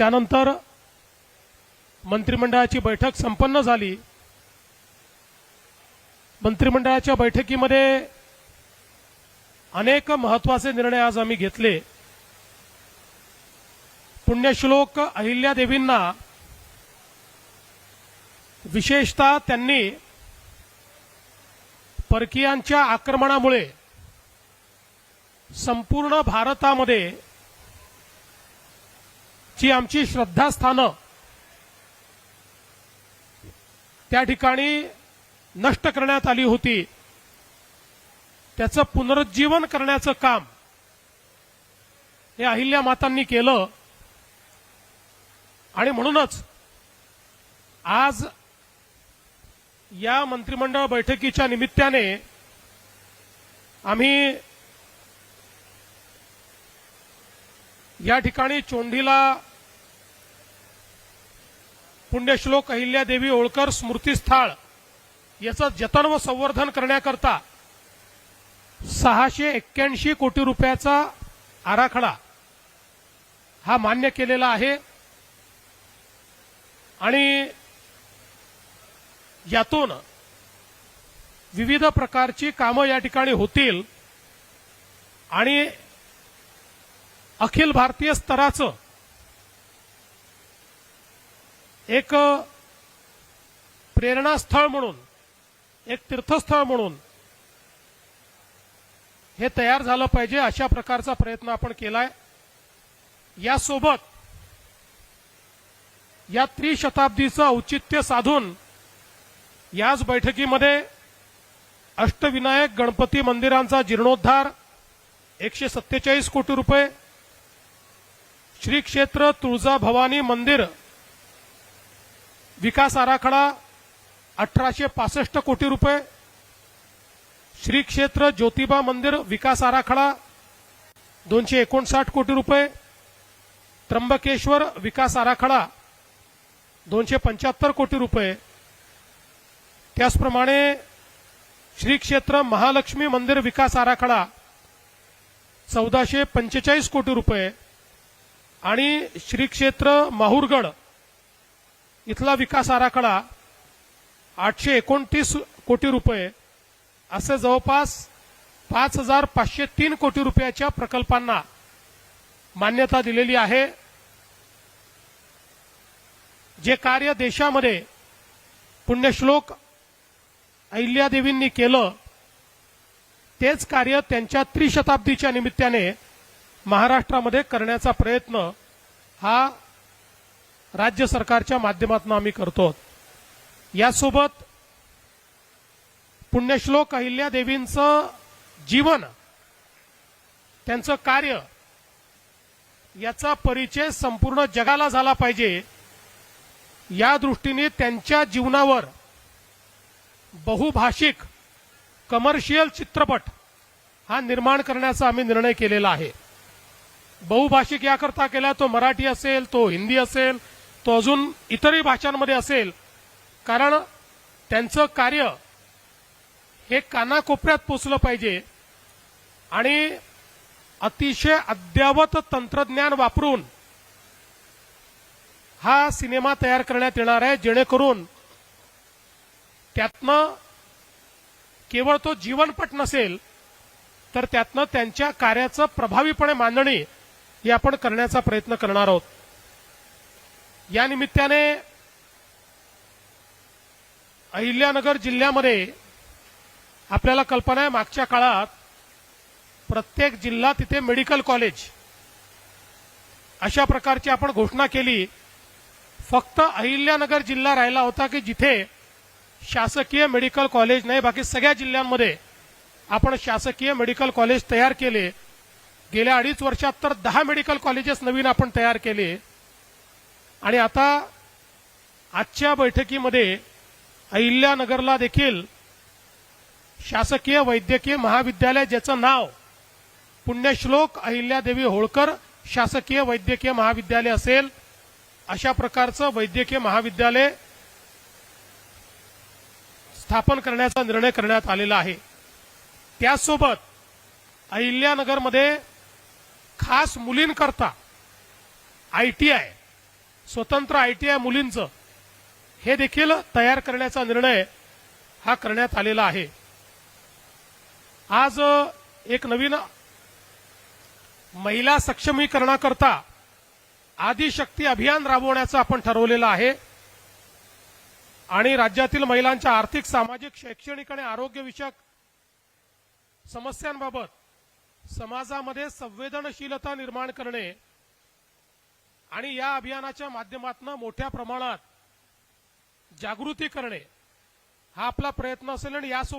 त्यानंतर मंत्रिमंडळाची बैठक संपन्न झाली. मंत्रिमंडळाच्या बैठकीमध्ये अनेक महत्त्वाचे निर्णय आज आम्ही घेतले. पुण्यश्लोक अहिल्यादेवींना विशेषतः त्यांनी परकीयांच्या आक्रमणामुळे संपूर्ण भारतामध्ये जी आमची श्रद्धास्थानं त्या ठिकाणी नष्ट करण्यात आली होती त्याचं पुनरुज्जीवन करण्याचं काम हे अहिल्या मातांनी केलं. आणि म्हणूनच आज या मंत्रिमंडळ बैठकीच्या निमित्ताने आम्ही या ठिकाणी चोंडीला पुण्यश्लोक अहिल्यादेवी होळकर स्मृतीस्थळ याचं जतन व संवर्धन करण्याकरता सहाशे एक्क्याऐंशी कोटी रुपयाचा आराखडा हा मान्य केलेला आहे. आणि यातून विविध प्रकारची कामं या ठिकाणी होतील. आणि अखिल भारतीय स्तराचं एक प्रेरणास्थळ म्हणून एक तीर्थस्थळ म्हणून हे तयार झालं पाहिजे अशा प्रकारचा प्रयत्न आपण केलाय. यासोबत या त्रिशताब्दीचं औचित्य साधून याच बैठकीमध्ये अष्टविनायक गणपती मंदिरांचा जीर्णोद्धार एकशे सत्तेचाळीस कोटी रुपये श्री क्षेत्र तुळजाभवानी मंदिर विकास आराखडा अठराशे पासष्ट कोटी रुपये. श्री क्षेत्र ज्योतिबा मंदिर विकास आराखडा दोनशे एकोणसाठ कोटी रुपये. त्र्यंबकेश्वर विकास आराखडा दोनशे पंच्याहत्तर कोटी रुपये. त्याचप्रमाणे श्री क्षेत्र महालक्ष्मी मंदिर विकास आराखडा चौदाशे पंचेचाळीस कोटी रुपये. आणि श्री क्षेत्र माहूरगड इथला विकास आराखडा आठशे एकोणतीस कोटी रुपये असे जवळपास पाच हजार पाचशे तीन कोटी रुपयाच्या प्रकल्पांना मान्यता दिलेली आहे. जे कार्य देशामध्ये पुण्यश्लोक अहिल्यादेवींनी केलं तेच कार्य त्यांच्या त्रिशताब्दीच्या निमित्ताने महाराष्ट्रामध्ये करण्याचा प्रयत्न हा राज्य सरकारच्या माध्यमातून आम्ही करतो. यासोबत पुण्यश्लोक अहिल्यादेवींचं जीवन त्यांचं कार्य याचा परिचय संपूर्ण जगाला झाला पाहिजे. या दृष्टीने त्यांच्या जीवनावर बहुभाषिक कमर्शियल चित्रपट हा निर्माण करण्याचा आम्ही निर्णय केलेला आहे. बहुभाषिक याकरता केला तो मराठी असेल तो हिंदी असेल तो अजून इतरही भाषांमध्ये असेल कारण त्यांचं कार्य हे कानाकोपऱ्यात पोचलं पाहिजे आणि अतिशय अद्ययावत तंत्रज्ञान वापरून हा सिनेमा तयार करण्यात येणार आहे जेणेकरून त्यातनं केवळ तो जीवनपट नसेल तर त्यातनं त्यांच्या कार्याचं प्रभावीपणे मांडणी ही आपण करण्याचा प्रयत्न करणार आहोत. या निमित्ताने अहिल्यानगर जिल्ह्यामध्ये आपल्याला कल्पना आहे मागच्या काळात प्रत्येक जिल्हा तिथे मेडिकल कॉलेज अशा प्रकारची आपण घोषणा केली. फक्त अहिल्यानगर जिल्हा राहिला होता की जिथे शासकीय मेडिकल कॉलेज नाही बाकी सगळ्या जिल्ह्यांमध्ये आपण शासकीय मेडिकल कॉलेज तयार केले. गेल्या अडीच वर्षात तर दहा मेडिकल कॉलेजेस नवीन आपण तयार केले. आणि आता आजच्या बैठकीमध्ये अहिल्यानगरला देखील शासकीय वैद्यकीय महाविद्यालय ज्याचं नाव पुण्यश्लोक अहिल्यादेवी होळकर शासकीय वैद्यकीय महाविद्यालय असेल अशा प्रकारचं वैद्यकीय महाविद्यालय स्थापन करण्याचा निर्णय करण्यात आलेला आहे. त्याचसोबत अहिल्यानगरमध्ये खास मुलींकरता आय टी आय स्वतंत्र आयटीआय मुलींचं हे देखील तयार करण्याचा निर्णय हा करण्यात आलेला आहे. आज एक नवीन महिला सक्षमीकरणाकरता आदिशक्ती अभियान राबवण्याचं आपण ठरवलेलं आहे. आणि राज्यातील महिलांच्या आर्थिक सामाजिक शैक्षणिक आणि आरोग्यविषयक समस्यांबाबत समाजामध्ये संवेदनशीलता निर्माण करणे आणि या अभियानाच्या माध्यमातून मोठ्या प्रमाणात जागृती करणे हा आपला प्रयत्न असेल आणि यासोबत